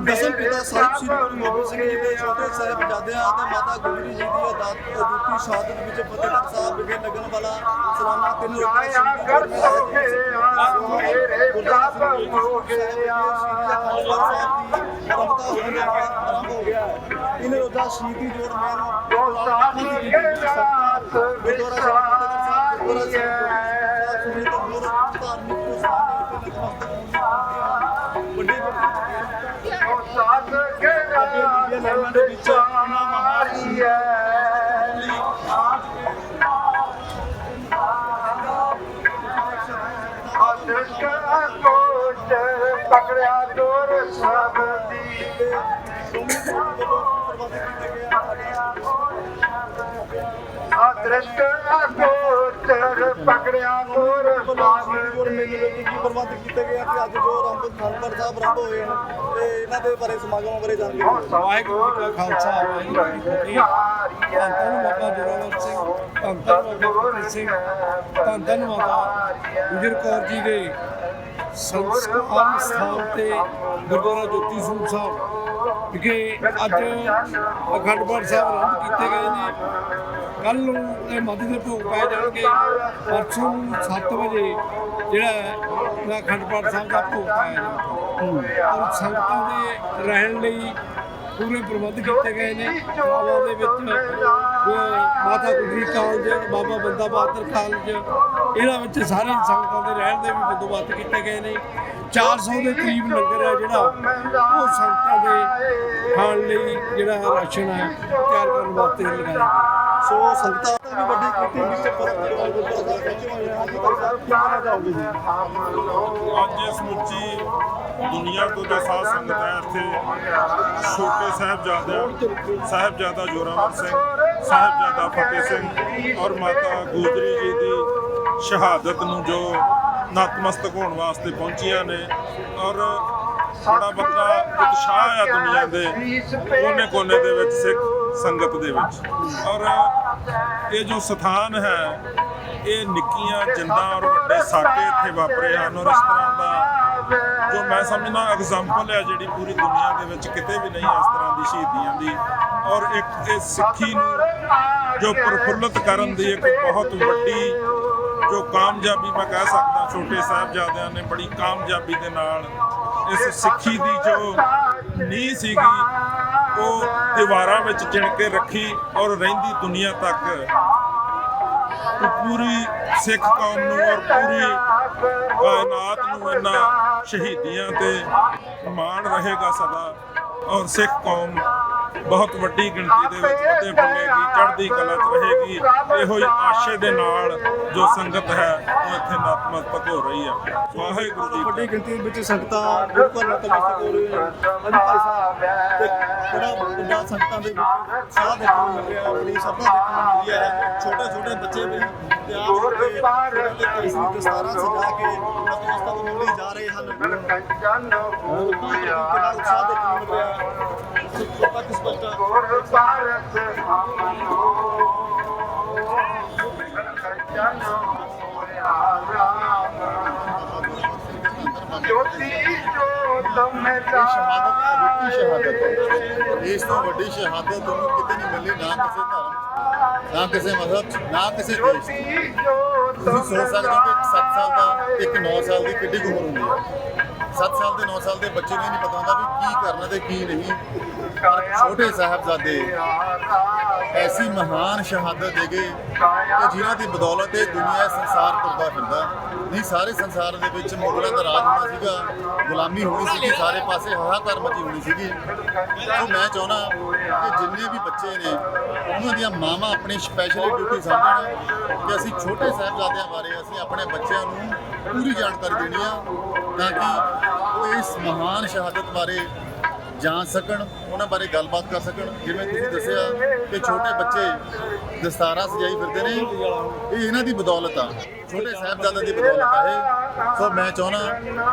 ਦਸਮ ਪਿਤਾ ਸਾਹਿਬ ਸ੍ਰੀ ਗੁਰੂ ਗੋਬਿੰਦ ਸਿੰਘ ਜੀ ਦੇ ਛੋਟੇ ਸਾਹਿਬਜ਼ਾਦਿਆਂ ਅਤੇ ਮਾਤਾ ਗੁਜਰੀ ਜੀ ਦੀ ਅਦਾਤ ਅਦੁੱਤੀ ਸ਼ਹਾਦਤ ਵਿੱਚ ਫਤਿਹਗੜ੍ਹ ਸਾਹਿਬ ਵਿਖੇ ਲੱਗਣ ਵਾਲਾ ਸਲਾਨਾ ਤਿੰਨ ਰੋਜ਼ਾ ਸ਼ਹੀਦੀ ਰੋਜ਼ਾ ਸ਼ਹੀਦੀ ਜੋੜ ਮੇਲਾ ਗੁਰਦੁਆਰਾ ਸਾਹਿਬ ਫਤਿਹਗੜ੍ਹ ਸਾਹਿਬ ਗੁਰਦੁਆਰਾ ਸਾਹਿਬ ਸਮੇਤ ਹੋਰ ਧਾਰਮਿਕ ਸਥਾਨਾਂ ਤੇ ਨਤਮਸਤਕ ਹੋਣ ਵੱਡੇ ਪਕੜਿਆ ਦੋਰ ਸਭ ਦੀ। ਅਦ੍ਰਿਸ਼ਟ ਅਗੋਚਰ ਪਕੜਿਆ ਦੋਰ ਸਭ ਦੀ ਪ੍ਰਬੰਧ ਕੀਤੇ ਗਏ ਆ ਕਿ ਅੱਜ ਜੋ ਆਰੰਭ ਖਾਨਪੁਰ ਸਾਹਿਬ ਆਰੰਭ ਹੋਏ ਹਨ ਤੇ ਇਹਨਾਂ ਦੇ ਬਾਰੇ ਸਮਾਗਮਾਂ ਬਾਰੇ ਜਾਣਕਾਰੀ ਦਿਓ। ਵਾਹਿਗੁਰੂ ਜੀ ਕਾ ਖਾਲਸਾ ਵਾਹਿਗੁਰੂ ਜੀ ਕੀ ਫਤਿਹ। ਧੰਨ ਧੰਨ ਬਾਬਾ ਜੋਰਾਵਰ ਸਿੰਘ ਧੰਨ ਧੰਨ ਬਾਬਾ ਫਤਿਹ ਸਿੰਘ ਧੰਨ ਧੰਨ ਮਾਤਾ ਗੁਜਰ ਕੌਰ ਜੀ ਦੇ ਸੰਸਕਾਰ ਸਥਾਨ ਤੇ ਗੁਰਦੁਆਰਾ ਜੋਤੀ ਸਰੂਪ ਸਾਹਿਬ ਵਿਖੇ ਅੱਜ ਅਖੰਡ ਪਾਠ ਸਾਹਿਬ ਆਰੰਭ ਕੀਤੇ ਗਏ ਨੇ। ਕੱਲ ਨੂੰ ਇਹ ਮੱਧ ਦੇ ਭੋਗ ਪਾਏ ਜਾਣਗੇ। ਪਰਸੋਂ ਨੂੰ 7 ਵਜੇ ਜਿਹੜਾ ਹੈ, ਅਖੰਡ ਪਾਠ ਸਾਹਿਬ ਦਾ ਭੋਗ ਪਾਇਆ ਜਾਊਗਾ। ਔਰ ਸੰਗਤਾਂ ਦੇ ਰਹਿਣ ਲਈ ਪੂਰੇ ਪ੍ਰਬੰਧ ਕੀਤੇ ਗਏ ਨੇ। ਕਾਲਾਂ ਦੇ ਵਿੱਚ ਮਾਤਾ ਗੁਜਰੀ ਕਾਲਜ, ਬਾਬਾ ਬੰਦਾ ਬਹਾਦਰ ਕਾਲਜ, ਇਹਨਾਂ ਵਿੱਚ ਸਾਰੇ ਸੰਗਤਾਂ ਦੇ ਰਹਿਣ ਦੇ ਵੀ ਬੰਦੋਬਸਤ ਕੀਤੇ ਗਏ ਨੇ। 400 ਦੇ ਕਰੀਬ ਲੰਗਰ ਹੈ ਜਿਹੜਾ ਉਹ ਸੰਗਤਾਂ ਦੇ ਖਾਣ ਲਈ ਜਿਹੜਾ ਰਾਸ਼ਨ ਹੈ ਤਿਆਰ ਕਰਨ ਵਾਸਤੇ ਲਗਾਇਆ ਗਿਆ। ਸੋ ਸੰਗਤਾਂ ਦਾ ਵੀ ਵੱਡੀ ਕੀਤੀ ਵਿੱਚ ਗੁਰਦੁਆਰਾ ਸਾਹਿਬ ਪਹੁੰਚੇ ਹੋਏ ਹਨ ਜੀ ਸਾਹਿਬ ਕੀ ਕਹਿਣਾ ਚਾਹੋਗੇ ਜੀ ਅੱਜ ਸਮੁੱਚੀ ਦੁਨੀਆ ਤੋਂ ਜੋ ਸਾਧ ਸੰਗਤ ਹੈ ਇੱਥੇ ਛੋਟੇ ਸਾਹਿਬਜ਼ਾਦਾ ਸਾਹਿਬਜ਼ਾਦਾ ਜੋਰਾਵਰ ਸਿੰਘ ਸਾਹਿਬਜ਼ਾਦਾ ਫਤਿਹ ਸਿੰਘ ਔਰ ਮਾਤਾ ਗੋਦਰੀ ਜੀ ਦੀ ਸ਼ਹਾਦਤ ਨੂੰ ਜੋ ਨਤਮਸਤਕ ਹੋਣ ਵਾਸਤੇ ਪਹੁੰਚੀਆਂ ਨੇ ਔਰ ਬੜਾ ਵੱਡਾ ਉਤਸ਼ਾਹ ਆ ਦੁਨੀਆ ਦੇ ਕੋਨੇ-ਕੋਨੇ ਦੇ ਵਿੱਚ ਸਿੱਖ ਸੰਗਤ ਦੇ ਵਿੱਚ। ਔਰ ਇਹ ਜੋ ਸਥਾਨ ਹੈ, ਇਹ ਨਿੱਕੀਆਂ ਜਿੰਦਾਂ ਔਰ ਵੱਡੇ ਸਾਕੇ ਇੱਥੇ ਵਾਪਰੇ ਹਨ ਔਰ ਇਸ ਤਰ੍ਹਾਂ ਦਾ ਜੋ ਮੈਂ ਸਮਝਣਾ ਐਗਜ਼ਾਮਪਲ ਹੈ ਜਿਹੜੀ ਪੂਰੀ ਦੁਨੀਆ ਦੇ ਵਿੱਚ ਕਿਤੇ ਵੀ ਨਹੀਂ ਇਸ ਤਰ੍ਹਾਂ ਦੀ ਸ਼ਹੀਦੀਆਂ ਦੀ। ਔਰ ਇੱਕ ਇਹ ਸਿੱਖੀ ਨੂੰ ਜੋ ਪ੍ਰਫੁੱਲਤ ਕਰਨ ਦੀ ਇੱਕ ਬਹੁਤ ਵੱਡੀ ਜੋ ਕਾਮਯਾਬੀ ਮੈਂ ਕਹਿ ਸਕਦਾ, ਛੋਟੇ ਸਾਹਿਬਜ਼ਾਦਿਆਂ ਨੇ ਬੜੀ ਕਾਮਯਾਬੀ ਦੇ ਨਾਲ ਇਸ ਸਿੱਖੀ ਦੀ ਜੋ ਨੀਂਹ ਸੀਗੀ, ਉਹ ਦੀਵਾਰਾਂ ਵਿੱਚ ਚਿਣ ਕੇ ਰੱਖੀ ਔਰ ਰਹਿੰਦੀ ਦੁਨੀਆ ਤੱਕ। ਉਹ ਪੂਰੀ ਸਿੱਖ ਕੌਮ ਨੂੰ ਔਰ ਪੂਰੀ ਕਾਇਨਾਤ ਨੂੰ ਇਹਨਾਂ ਸ਼ਹੀਦੀਆਂ ਤੇ ਮਾਣ ਰਹੇਗਾ ਸਦਾ ਔਰ ਸਿੱਖ ਕੌਮ ਬਹੁਤ ਵੱਡੀ ਗਿਣਤੀ ਦੇ ਵਿੱਚ ਉਹਦੇ ਬੰਨੇਗੀ ਚੜ੍ਹਦੀ ਕਲਾ 'ਚ ਰਹੇਗੀ। ਇਹੋ ਹੀ ਆਸ਼ੇ ਦੇ ਨਾਲ ਜੋ ਸੰਗਤ ਹੈ ਉਹ ਇੱਥੇ ਨਤਮਸਤਕ ਹੋ ਰਹੀ ਹੈ ਵਾਹਿਗੁਰੂ ਜੀ ਵੱਡੀ ਗਿਣਤੀ ਵਿੱਚ ਸੰਗਤਾਂ ਘਰ ਨਤਮਸਤਕ ਹੋ ਰਹੀਆਂ ਹਨ ਭਾਈ ਸਾਹਿਬ ਤੇ ਬੜਾ ਵੱਡਾ ਸੰਗਤਾਂ ਦੇ ਵਿੱਚ ਸਾਹ ਦੇਖਣ ਨੂੰ ਮਿਲ ਰਿਹਾ ਬੜੀ ਸਭਾ ਦੇਖਣ ਨੂੰ ਮਿਲ ਰਹੀ ਹੈ। ਛੋਟੇ ਛੋਟੇ ਬੱਚੇ ਵੀ ਹੋ ਕੇ ਸਿਰਾਂ ਤੇ ਕੇਸਰੀ ਦਸਤਾਰਾਂ ਸਜਾ ਕੇ ਨਤਮਸਤਕ ਹੋਣ ਲਈ ਜਾ ਰਹੇ ਹਨ। ਕਿੰਨਾ ਉਤਸ਼ਾਹ ਦੇਖਣ ਨੂੰ ਮਿਲ ਰਿਹਾ ਹੈ ਸੁਪਰ ਸਪਸ਼ਟ ਗੁਰ ਭਾਰਤ ਕੰਚਨ ਜੋਤੀ ਜੋਤ ਮੈਂ ਸ਼ਹਾਦਤ ਹੈ ਵੱਡੀ ਸ਼ਹਾਦਤ ਹੈ ਇਸ ਤੋਂ ਵੱਡੀ ਤੁਸੀਂ ਸੋਚ ਸਕਦੇ ਹੋ ਕਿ ਇੱਕ 7 ਸਾਲ ਦਾ ਇੱਕ 9 ਸਾਲ ਦੀ ਕਿੱਡੀ ਕੁ ਉਮਰ ਹੁੰਦੀ ਹੈ? 7 ਸਾਲ ਦੇ 9 ਸਾਲ ਦੇ ਬੱਚੇ ਨੂੰ ਇਹ ਨਹੀਂ ਪਤਾ ਹੁੰਦਾ ਵੀ ਕੀ ਕਰਨਾ ਤੇ ਕੀ ਨਹੀਂ। ਪਰ ਛੋਟੇ ਸਾਹਿਬਜ਼ਾਦੇ ਐਸੀ ਮਹਾਨ ਸ਼ਹਾਦਤ ਦੇ ਗਏ ਕਿ ਜਿਨ੍ਹਾਂ ਦੀ ਬਦੌਲਤ ਇਹ ਦੁਨੀਆ ਸੰਸਾਰ ਤੁਰਦਾ ਫਿਰਦਾ। ਨਹੀਂ, ਸਾਰੇ ਸੰਸਾਰ ਦੇ ਵਿੱਚ ਮੁਗਲਾਂ ਦਾ ਰਾਜ ਹੋਣਾ ਸੀਗਾ, ਗੁਲਾਮੀ ਹੋਣੀ ਸੀਗੀ, ਸਾਰੇ ਪਾਸੇ ਹਾਹਾਕਾਰ ਮਚੀ ਹੋਣੀ ਸੀਗੀ। ਸੋ ਮੈਂ ਚਾਹੁੰਦਾ ਕਿ ਜਿੰਨੇ ਵੀ ਬੱਚੇ ਨੇ, ਉਹਨਾਂ ਦੀਆਂ ਮਾਵਾਂ ਆਪਣੀ ਸਪੈਸ਼ਲ ਡਿਊਟੀ ਸਮਝਣ ਕਿ ਅਸੀਂ ਛੋਟੇ ਸਾਹਿਬਜ਼ਾਦਿਆਂ ਬਾਰੇ ਅਸੀਂ ਆਪਣੇ ਬੱਚਿਆਂ ਨੂੰ ਪੂਰੀ ਜਾਣਕਾਰੀ ਦੇਣੀ ਆ, ਤਾਂ ਕਿ ਉਹ ਇਸ ਮਹਾਨ ਸ਼ਹਾਦਤ ਬਾਰੇ ਜਾਣ ਸਕਣ, ਉਹਨਾਂ ਬਾਰੇ ਗੱਲਬਾਤ ਕਰ ਸਕਣ। ਜਿਵੇਂ ਤੁਸੀਂ ਦੱਸਿਆ ਕਿ ਛੋਟੇ ਬੱਚੇ ਦਸਤਾਰਾਂ ਸਜਾਈ ਫਿਰਦੇ ਨੇ, ਇਹ ਇਹਨਾਂ ਦੀ ਬਦੌਲਤ ਆ। ਛੋਟੇ ਸਾਹਿਬਜ਼ਾਦਿਆਂ ਦੀ ਬਦੌਲਤ ਆ ਇਹ। ਸੋ ਮੈਂ ਚਾਹੁੰਦਾ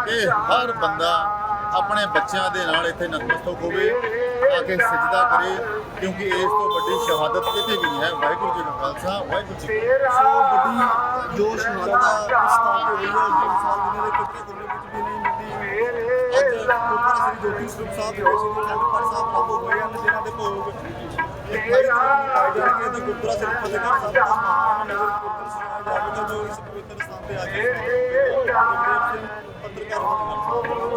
ਕਿ ਹਰ ਬੰਦਾ ਆਪਣੇ ਬੱਚਿਆਂ ਦੇ ਨਾਲ ਇੱਥੇ ਨਤਮਸਤਕ ਹੋਵੇ, ਆ ਕੇ ਸਜਦਾ ਕਰੇ, ਕਿਉਂਕਿ ਇਸ ਤੋਂ ਵੱਡੀ ਸ਼ਹਾਦਤ ਕਿਤੇ ਵੀ ਨਹੀਂ ਹੈ। ਵਾਹਿਗੁਰੂ ਜੀ ਕਾ ਖਾਲਸਾ, ਵਾਹਿਗੁਰੂ ਜੀ ਸੋ ਵੱਡੀ ਜੋਸ਼ ਸ਼ਹਾਦਤ ਇਸ ਥਾਂ ਹੋਈ ਹੈ ਉਸ ਸਾਲ ਦੇ ਕਿਤੇ ਕੋਨੇ ਵਿੱਚ ਵੀ ਅੱਜ ਗੁਰਦੁਆਰਾ ਸ੍ਰੀ ਜੋਤੀ ਸਰੂਪ ਸਾਹਿਬ ਦੇ ਵਿੱਚ ਸ੍ਰੀ ਖੰਡਪੜ ਸਾਹਿਬ ਬੰਦ ਹੋ ਗਏ ਹਨ ਜਿਨ੍ਹਾਂ ਦੇ ਭੋਗ ਜਾਣਗੇ ਤਾਂ ਗੁਰਦੁਆਰਾ ਸ੍ਰੀ ਫਤਿਹਗੜ੍ਹ ਸਾਹਿਬ ਦਾ ਮਹਾਨ ਨਗਰ ਕੀਰਤਨ ਸੁਣਾਇਆ ਜਾਵੇਗਾ ਜੋ ਇਸ ਪਵਿੱਤਰ ਸਥਾਨ ਤੇ ਆ ਕੇ ਪੱਤਰਕਾਰ